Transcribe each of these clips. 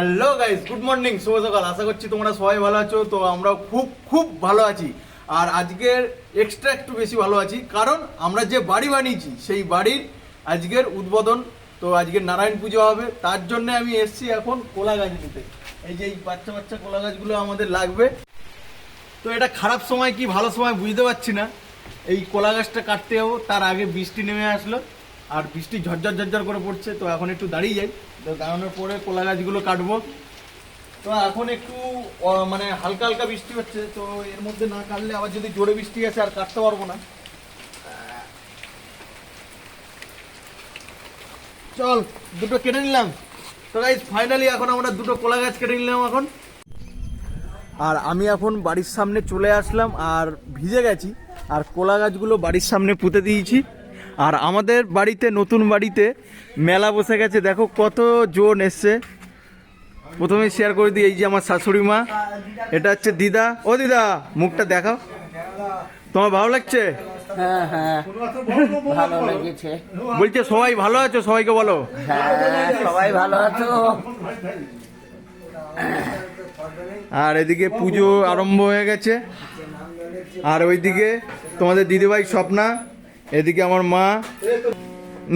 Hello guys good morning শুভ সকাল। আশা করছি তোমরা সবাই ভালো আছো। তো আমরা খুব খুব ভালো আছি। আর আজকের এক্সট্রা একটু বেশি ভালো আছি। কারণ আমরা যে বাড়ি বানিয়েছি, সেই বাড়ির আজকের উদ্বোধন। তো আজকের নারায়ণ পুজো হবে। তার জন্য আমি এসেছি এখন কোলা গাছ নিতে এই যে এই বাচ্চা বাচ্চা কোলা গাছগুলো আমাদের লাগবে। তো এটা খারাপ সময় কি ভালো সময় বুঝতে পারছি না। এই কোলা গাছটা কাটতে যাব। তার আগে বৃষ্টি নেমে আসলো। আর বৃষ্টি ঝরঝর ঝরঝর করে পড়ছে, তো এখন একটু দাঁড়িয়ে যাই। তো দাঁড়ানোর পরে কোলা গাছগুলো কাটবো। তো এখন একটু মানে হালকা হালকা বৃষ্টি হচ্ছে, তো এর মধ্যে না কাটলে আবার যদি জোরে বৃষ্টি আসে আর কাটতে পারব না। চল, দুটো কেটে নিলাম। তো গাইজ ফাইনালি এখন আমরা দুটো কোলা গাছ কেটে নিলাম এখন। আর আমি এখন বাড়ির সামনে চলে আসলাম, আর ভিজে গেছি, আর কোলা গাছগুলো বাড়ির সামনে পুঁতে দিয়েছি। আর আমাদের বাড়িতে নতুন বাড়িতে মেলা বসে গেছে। দেখো কত জোন এসছে। প্রথমে শেয়ার করে দিই এই যে আমার শাশুড়ি মা এটা হচ্ছে দিদা। ও দিদা মুখটা দেখাও। তোমার ভালো লাগছে? হ্যাঁ হ্যাঁ। বলছে সবাই ভালো আছো? সবাইকে বলো। হ্যাঁ সবাই ভালো আছো? আর এদিকে পুজো আরম্ভ হয়ে গেছে। আর ওইদিকে তোমাদের দিদিভাই স্বপ্না এদিকে আমার মা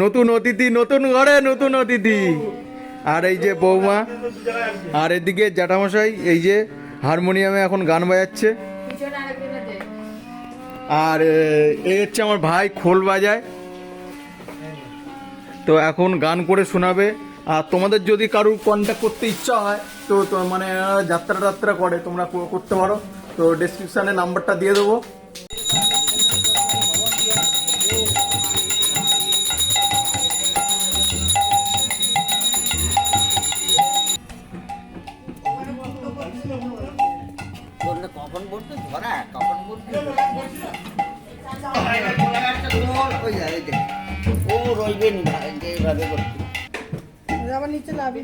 নতুন অতিথি নতুন ঘরে নতুন অতিথি। আর এই যে বৌমা আর এদিকে জ্যাঠামশাই এই যে হারমোনিয়ামে এখন গান বাজাচ্ছে। আর এ, হচ্ছে আমার ভাই খোল বাজায়। তো এখন গান করে শোনাবে। আর তোমাদের যদি কারুর কন্ট্যাক্ট করতে ইচ্ছা হয় তো মানে যাত্রা টাত্রা করে তোমরা করতে পারো। তো ডেসক্রিপশানে নাম্বারটা দিয়ে দেবো। কখন বলতে ধরা কখন বলতে ওই যা, এই যে। ও রইবে নি এইভাবে করতে আবার নিচে লাভি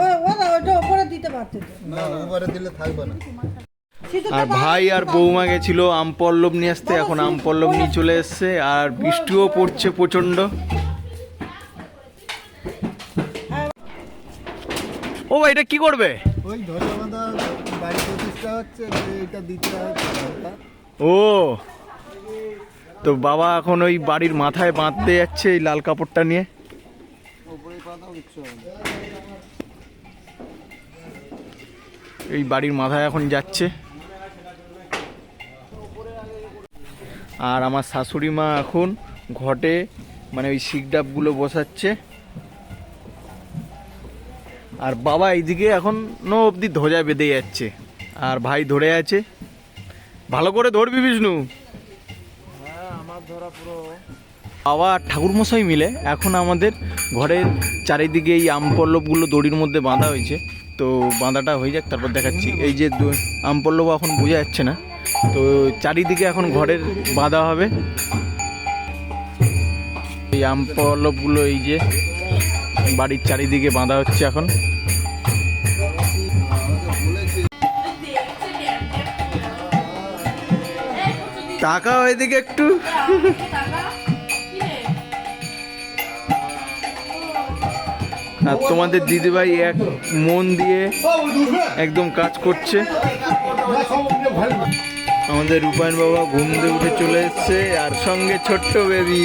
ও ও না ওটা উপরে দিতে পারতে না উপরে দিলে থাকবে না। আর ভাই আর বৌমা গেছিল আম পল্লব নিয়ে আসতে। এখন আম পল্লব নিয়ে চলে এসছে আর বৃষ্টিও পড়ছে প্রচণ্ড ও ভাই, এটা কি করবে? ওই প্রতিষ্ঠা হচ্ছে এটা দিতে ও তো বাবা এখন ওই বাড়ির মাথায় বাঁধতে যাচ্ছে এই লাল কাপড়টা নিয়ে। এই বাড়ির মাথায় এখন যাচ্ছে। আর আমার শাশুড়ি মা এখন ঘটে মানে ওই শিকডাবগুলো বসাচ্ছে। আর বাবা এইদিকে এখন নো অবধি ধ্বজা বেঁধে যাচ্ছে। আর ভাই ধরে আছে। ভালো করে ধরবি বিষ্ণু। বাবা, ঠাকুরমশাই মিলে এখন আমাদের ঘরের চারিদিকে এই আম পল্লবগুলো দড়ির মধ্যে বাঁধা হয়েছে। তো বাঁধাটা হয়ে যাক, তারপর দেখাচ্ছি। এই যে আম পল্লব এখন বোঝা যাচ্ছে না। তো চারিদিকে এখন ঘরের বাঁধা হবে। এই আম পল্লবগুলো এই যে বাড়ির চারিদিকে বাঁধা হচ্ছে এখন। টাকা ওইদিকে একটু। আর তোমাদের দিদিভাই এক মন দিয়ে একদম কাজ করছে। আমাদের রূপায়ণ বাবা ঘুম দিয়ে উঠে চলে এসছে, আর সঙ্গে ছোট্ট বেবি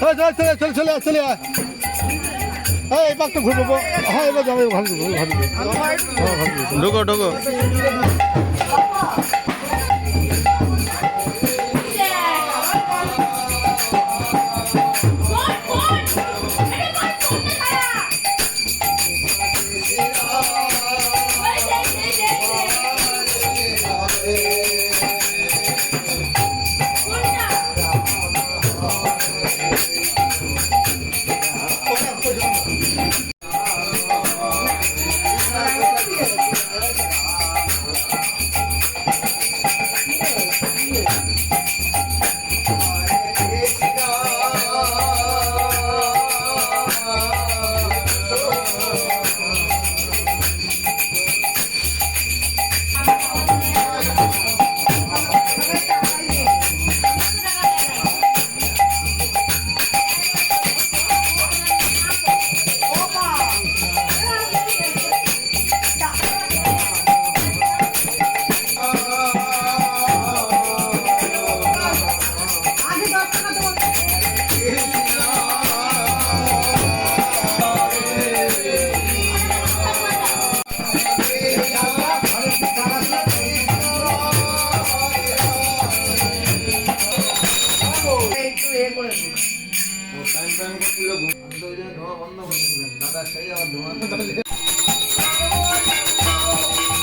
চলে চলে চলে চলে এবার তো ঘুরবো হ্যাঁ এবার যাবে ভালো ভালো ঢোকো ঢোকো। Thank you.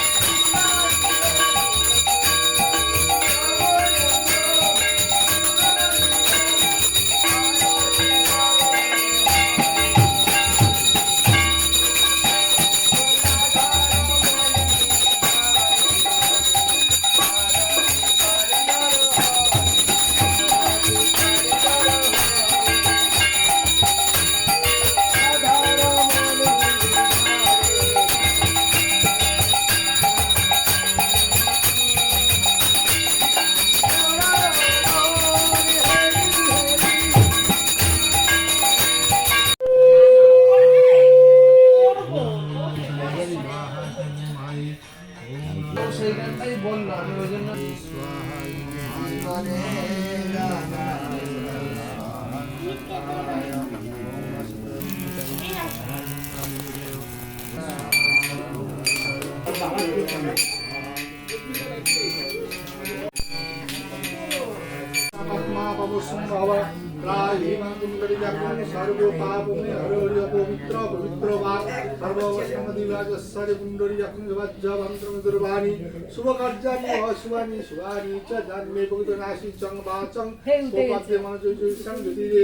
শুভকার্যানি অশুভানি শুভানি চ জন্মে পবিত্র নাশি চং বাচং সোপাদ্যে মনোযোগ সংগতিরে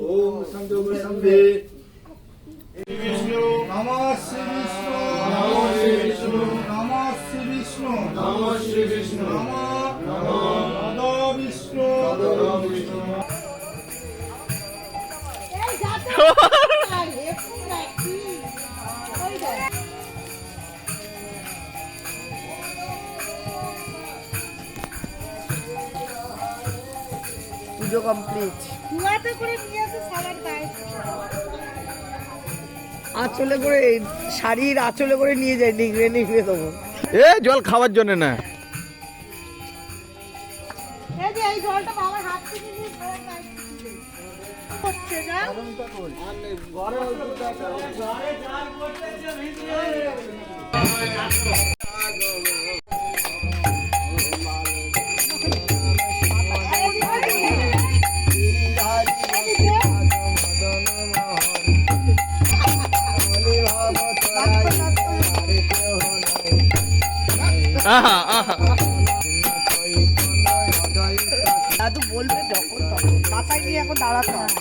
ওম সংযোগ সন্ধে বিষ্ণু নমঃ শ্রী বিষ্ণু। নমঃ শ্রী বিষ্ণু। নমঃ শ্রী বিষ্ণু। নমঃ শ্রী বিষ্ণু। নমঃ নমঃ কমপ্লিট আঁচলে করে শাড়ির আঁচলে করে নিয়ে যায় নিগড়ে নিগড়ে দেবো। এ জল খাওয়ার জন্য না। এই দাদু বলবে যখন তখন। মাথায় নিয়ে এখন দাঁড়াতে হয়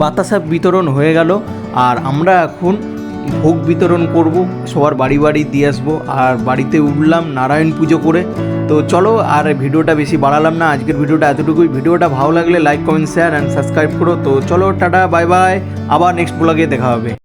বাতাসা বিতরণ হয়ে গেল, আর আমরা এখন ভোগ বিতরণ করব, সবার বাড়ি বাড়ি দিয়ে আসব, আর বাড়িতে উঠলাম নারায়ণ পুজো করে। তো চলো, আর ভিডিওটা বেশি বাড়ালাম না, আজকের ভিডিওটা এতটুকুই। ভিডিওটা ভালো লাগলে like comment share and subscribe করো। তো চলো, টাটা বাই বাই আবার নেক্সট ব্লগে দেখা হবে।